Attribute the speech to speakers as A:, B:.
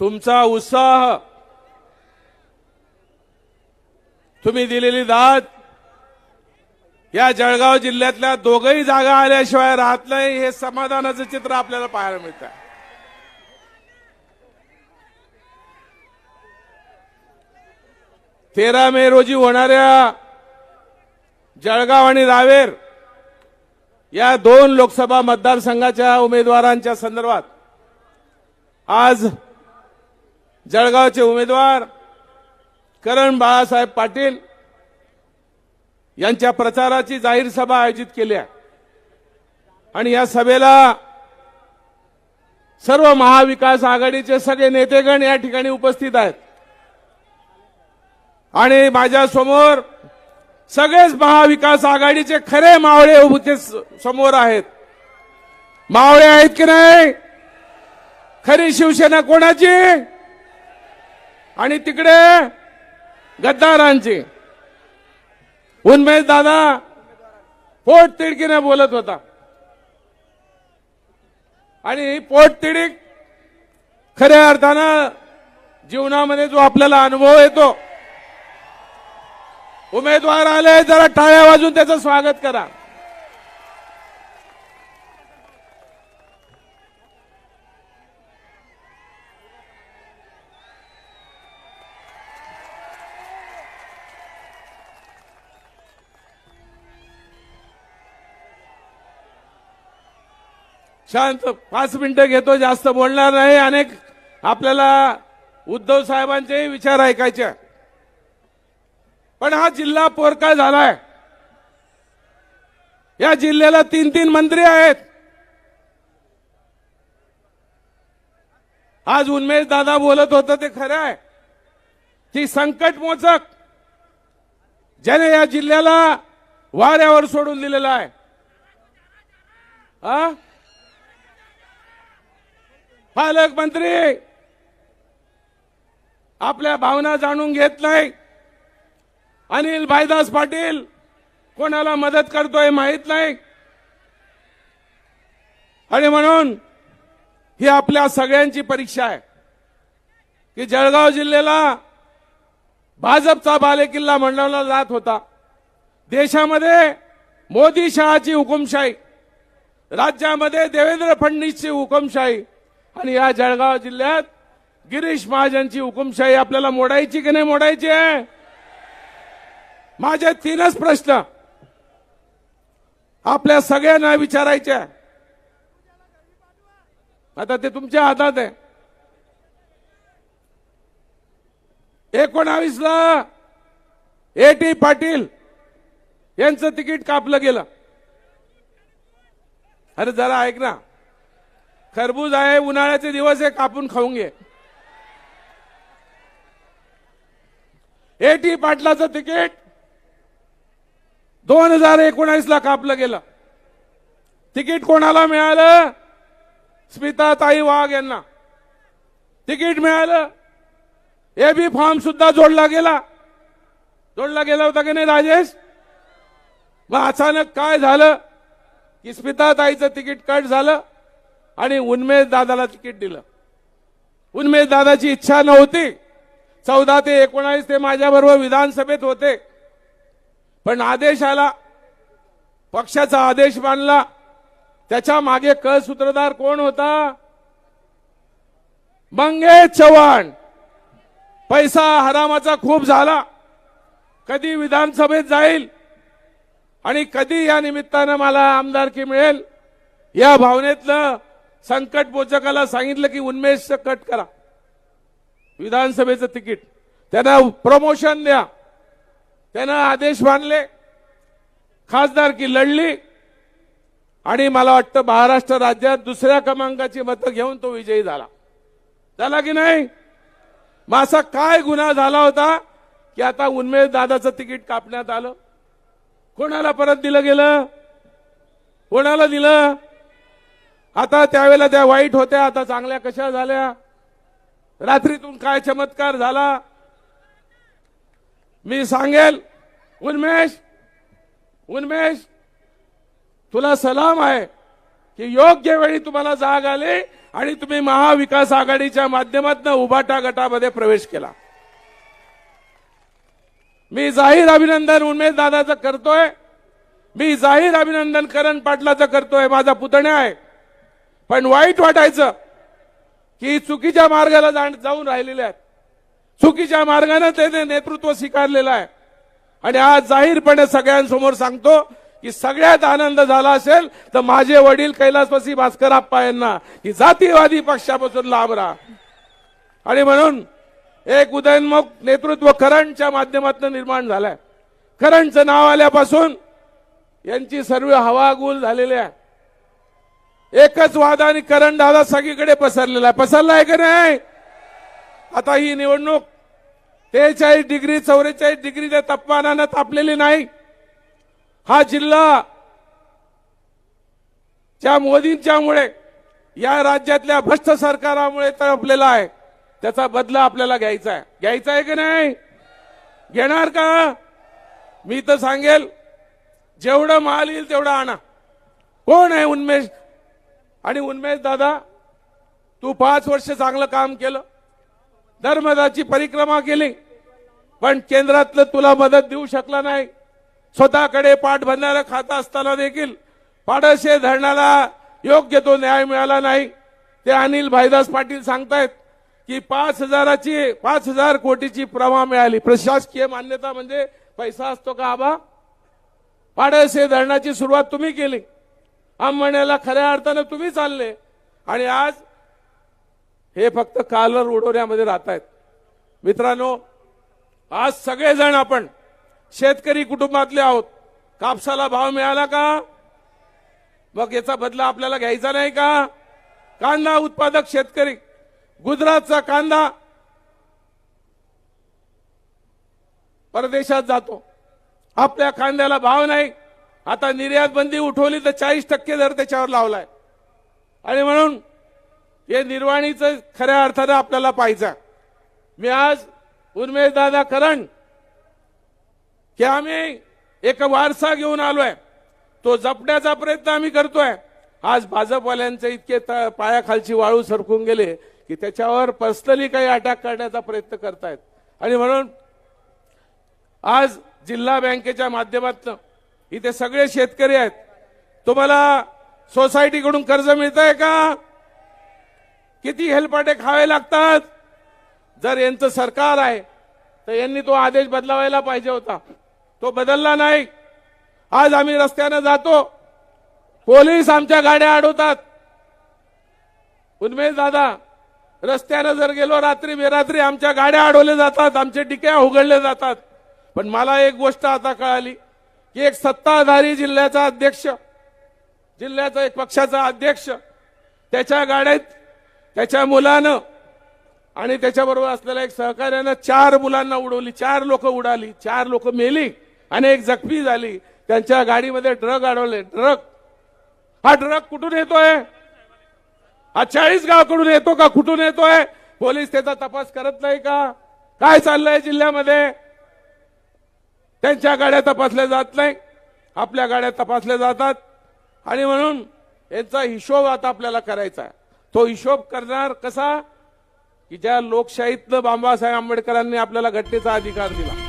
A: तुमचा उत्साह. तुम्ही दिलेली दाद. या जळगाव जिल्ह्यातल्या दोघही जागा आल्याशिवाय राहत नाही हे समाधानाचं चित्र आपल्याला पाहायला मिळतं तेरा मे रोजी होणाऱ्या जळगाव आणि रावेर या दोन लोकसभा मतदारसंघाच्या उमेदवारांच्या संदर्भात आज जळगावचे उमेदवार करण बाळासाहेब पाटील यांच्या प्रचाराची जाहीर सभा आयोजित केली आहे. आणि या सभेला सर्व महाविकास आघाडीचे सगळे नेतेगण या ठिकाणी उपस्थित आहेत. आणि माझ्यासमोर सगळेच महाविकास आघाडीचे खरे मावळे उभे समोर आहेत. मावळे आहेत की नाही? खरी शिवसेना कोणाची? आणि तिकडे गद्दारांची. उन्मेश दादा पोट तिडकीने बोलत होता. आणि पोट तिडीक खऱ्या अर्थानं जीवनामध्ये जो आपल्याला अनुभव येतो उमेदवार आले जरा टाळ्या वाजून त्याचं स्वागत करा. शांत पाच मिनिटं घेतो जास्त बोलणार नाही. अनेक आपल्याला उद्धव साहेबांचेही विचार ऐकायचे. पण हा जिल्हा पोरका झालाय. या जिल्ह्याला तीन तीन मंत्री आहेत. आज उन्मेश दादा बोलत होतं ते खरं आहे. की संकट मोचक ज्याने या जिल्ह्याला वाऱ्यावर सोडून दिलेला आहे. हा पालकमंत्री आपल्या भावना जाणून घेत नाही. अनिल भाईदास पाटील कोणाला मदत करतोय माहीत नाही. आणि म्हणून ही आपल्या सगळ्यांची परीक्षा आहे. की जळगाव जिल्ह्याला भाजपचा बालेकिल्ला म्हणला जात होता. देशामध्ये मोदी शहाची हुकुमशाही राज्यामध्ये देवेंद्र फडणवीसची हुकुमशाही आणि या जळगाव जिल्ह्यात गिरीश महाजनची हुकुमशाही आपल्याला मोडायची की नाही मोडायची आहे? माझे तीनच प्रश्न आपल्या सगळ्यांना विचारायचे आता ते तुमच्या हातात आहे. एकोणावीस ला ए टी पाटील यांचं तिकीट कापलं गेलं. अरे जरा ऐक ना. खरबूज आहे उन्हाळ्याचे दिवस आहे कापून खाऊन घे. ए टी पाटलाचं तिकीट दोन हजार एकोणावीस ला कापलं गेलं. तिकीट कोणाला मिळालं? स्मिताताई वाघ यांना. तिकीट मिळालं. ए बी फॉर्म सुद्धा जोडला गेला. जोडला गेला होता की नाही राजेश? मग अचानक काय झालं? की स्मिताताईचं तिकीट कट झालं. आणि उन्मेष दादाला तिकीट दिलं. उन्मेष दादाची इच्छा नव्हती. चौदा ते एकोणावीस ते माझ्याबरोबर विधानसभेत होते. पण आदेश आला. पक्षाचा आदेश मानला. त्याच्यामागे क सूत्रधार कोण होता? मंगेश चव्हाण. पैसा हरामाचा खूप झाला. कधी विधानसभेत जाईल आणि कधी या निमित्तानं मला आमदारकी मिळेल या भावनेतलं संकट पोचकाला सांगितलं की उन्मेष कट करा. विधानसभेचं तिकीट. त्यांना प्रमोशन द्या. त्यानं आदेश मानले. खासदारकी लढली. आणि मला वाटतं महाराष्ट्र राज्यात दुसऱ्या क्रमांकाची मतं घेऊन तो विजयी झाला. झाला की नाही? मग असा काय गुन्हा झाला होता की आता उन्मेष दादाचं तिकीट कापण्यात आलं? कोणाला परत दिलं गेलं? कोणाला दिलं? आता त्यावेळेला त्या वाईट होत्या आता चांगल्या कशा झाल्या? रात्रीतून काय चमत्कार झाला? मी सांगेल उन्मेष उन्मेष तुला सलाम आहे की योग्य वेळी तुम्हाला जाग आली आणि तुम्ही महाविकास आघाडीच्या माध्यमातून उभाटा गटामध्ये प्रवेश केला. मी जाहीर अभिनंदन उमेश दादाचं करतोय. मी जाहीर अभिनंदन करण पाटलाचं करतोय. माझा पुतण्या आहे. पण वाईट वाटायचं की चुकीच्या मार्गाला जाण- जाऊन राहिलेले आहेत. चुकीच्या मार्गाने त्याने नेतृत्व स्वीकारलेलं आहे. आणि आज जाहीरपणे सगळ्यांसमोर सांगतो की सगळ्यात आनंद झाला असेल तर माझे वडील कैलासवासी भास्कर आप्पा यांना की जातीवादी पक्षापासून लांब राहा. आणि म्हणून एक उदयनमुख नेतृत्व करणच्या माध्यमातून निर्माण झालंय. करणचं नाव आल्यापासून यांची सर्व हवागुल झालेली आहे. एकच वादाने आणि करण दादा सगळीकडे पसरलेला आहे. पसरला आहे का नाही? आता ही निवडणूक त्रेचाळीस डिग्री चौवेचाळीस डिग्रीच्या तापमानानं तापलेली नाही. हा जिल्हा ज्या मोदींच्यामुळे या राज्यातल्या भ्रष्ट सरकारामुळे तळपलेला आहे त्याचा बदला आपल्याला घ्यायचा आहे. घ्यायचा आहे की नाही? घेणार का? मी तर सांगेल जेवढं माल येईल तेवढं आणा. कोण आहे उन्मेष आणि उन्मेश दादा तू पाच वर्ष चांगलं काम केलं. धर्मदाची परिक्रमा केली पण केंद्रातलं तुला मदत देऊ शकला नाही. स्वतःकडे पाठ भरणारं खाता असताना देखील पाडशे धरणाला योग्य तो न्याय मिळाला नाही. ते अनिल भाईदास पाटील सांगतायत की पाच हजाराची पाच हजार कोटीची प्रमा मिळाली. प्रशासकीय मान्यता म्हणजे पैसा असतो का आबा? पाडसे धरणाची सुरुवात तुम्ही केली. अंबण्याला खऱ्या अर्थानं तुम्ही चालले. आणि आज हे फक्त कालर उडवण्यामध्ये राहत आहेत मित्रांनो आज सगळेजण आपण शेतकरी कुटुंबातले आहोत. कापसाला भाव मिळाला का? मग याचा बदला आपल्याला घ्यायचा नाही का? कांदा उत्पादक शेतकरी गुजरातचा कांदा परदेशात जातो. आपल्या कांद्याला भाव नाही. आता निर्यात बंदी उठवली तर चाळीस टक्के दर त्याच्यावर लावलाय. आणि म्हणून हे निर्वाणीचं खऱ्या अर्थानं आपल्याला पाहिजे मी आज उर्मेश दादा करण की आम्ही एक वारसा घेऊन आलोय. तो जपण्याचा प्रयत्न आम्ही करतोय. आज भाजपवाल्यांचे इतके पायाखालची वाळू सरकून गेले की त्याच्यावर पर्सनली काही अटॅक करण्याचा प्रयत्न करतायत. आणि म्हणून आज जिल्हा बँकेच्या माध्यमातून इथे सगळे शेतकरी आहेत. तुम्हाला सोसायटीकडून कर्ज मिळत आहे का? किती हेलपाटे खावे लागतात? जर यांचं सरकार आहे तर यांनी तो आदेश बदलावायला पाहिजे होता. तो बदलला नाही. आज आम्ही रस्त्यानं जातो. पोलीस आमच्या गाड्या अडवतात. उन्मेश दादा रस्त्यानं जर गेलो रात्री बेरात्री आमच्या गाड्या अडवल्या जातात आमचे डिक्या उघडले जातात. पण मला एक गोष्ट आता कळाली. की एक सत्ताधारी जिल्ह्याचा अध्यक्ष जिल्ह्याचा एक पक्षाचा अध्यक्ष त्याच्या गाड्यात त्याच्या मुलानं आणि त्याच्याबरोबर असलेल्या एक सहकार्यानं चार मुलांना उडवली चार लोक उडाली चार लोक मेली आणि एक जखमी झाली. त्यांच्या गाडीमध्ये ड्रग अडवले ड्रग हा ड्रग कुठून येतोय? हा चाळीस गावाकडून येतो का? कुठून येतोय? पोलीस त्याचा तपास करत नाही का? काय चाललंय जिल्ह्यामध्ये? त्यांच्या गाड्या तपासल्या जात नाही आपल्या गाड्या तपासल्या जातात. आणि म्हणून यांचा हिशोब आता आपल्याला करायचा आहे. तो हिशोब करणार कसा? की ज्या लोकशाहीतलं बाबासाहेब आंबेडकरांनी आपल्याला घटनेचा अधिकार दिला.